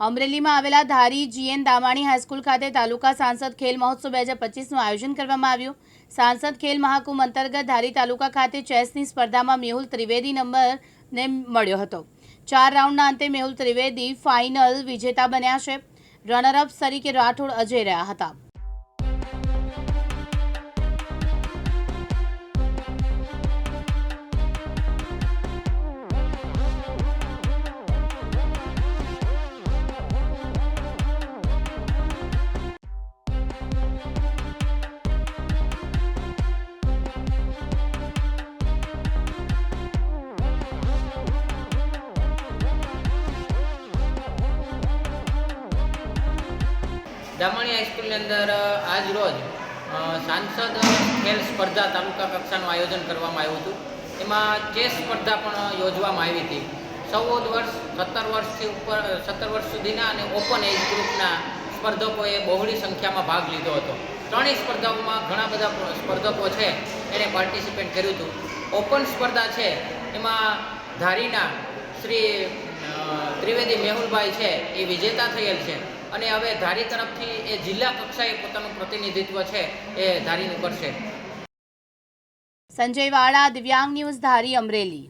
અમરેલીમાં આવેલા ધારી જીએન દામાણી હાઈસ્કૂલ ખાતે તાલુકા સાંસદ ખેલ મહોત્સવ બે હજાર પચીસનું આયોજન કરવામાં આવ્યું. સાંસદ ખેલ મહાકુંભ અંતર્ગત ધારી તાલુકા ખાતે ચેસની સ્પર્ધામાં મેહુલ ત્રિવેદી નંબરને મળ્યો હતો. ચાર રાઉન્ડના અંતે મેહુલ ત્રિવેદી ફાઇનલ વિજેતા બન્યા છે. રનરઅપ તરીકે રાઠોડ અજય રહ્યા હતા. દામણી હાઈસ્કૂલની અંદર આજ રોજ સાંસદ ખેલ સ્પર્ધા તાલુકા કક્ષાનું આયોજન કરવામાં આવ્યું હતું. એમાં ચેસ સ્પર્ધા પણ યોજવામાં આવી હતી. ચૌદ વર્ષ, સત્તર વર્ષથી ઉપર સત્તર વર્ષ સુધીના અને ઓપન એજ ગ્રુપના સ્પર્ધકોએ બહોળી સંખ્યામાં ભાગ લીધો હતો. ત્રણેય સ્પર્ધાઓમાં ઘણા બધા સ્પર્ધકો છે એણે પાર્ટિસિપેટ કર્યું હતું. ઓપન સ્પર્ધા છે, એમાં ધારીના શ્રી ત્રિવેદી મેહુલભાઈ છે, એ વિજેતા થયેલ છે. અને હવે ધારી તરફથી એ જિલ્લા કક્ષાએ પોતાનું પ્રતિનિધિત્વ છે એ ધારીનું કરશે. સંજય વાળા, દિવ્યાંગ ન્યૂઝ, ધારી અમરેલી.